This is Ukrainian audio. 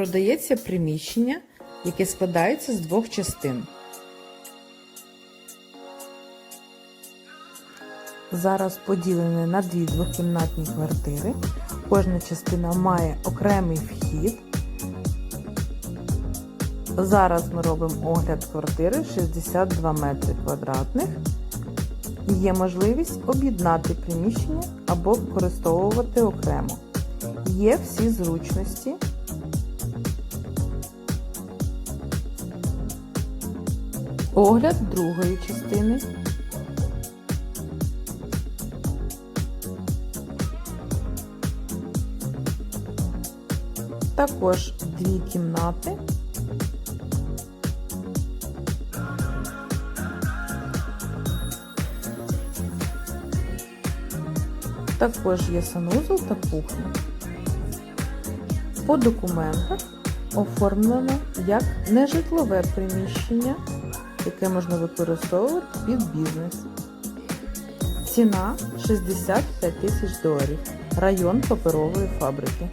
Продається приміщення, яке складається з двох частин. Зараз поділене на дві двокімнатні квартири. Кожна частина має окремий вхід. Зараз ми робимо огляд квартири 62 метри квадратних. Є можливість об'єднати приміщення або використовувати окремо. Є всі зручності. Огляд другої частини. Також дві кімнати. Також є санузел та кухня. По документах оформлено як нежитлове приміщення, яке можна використовувати під бізнес. Ціна 65 тисяч доларів. Район паперової фабрики.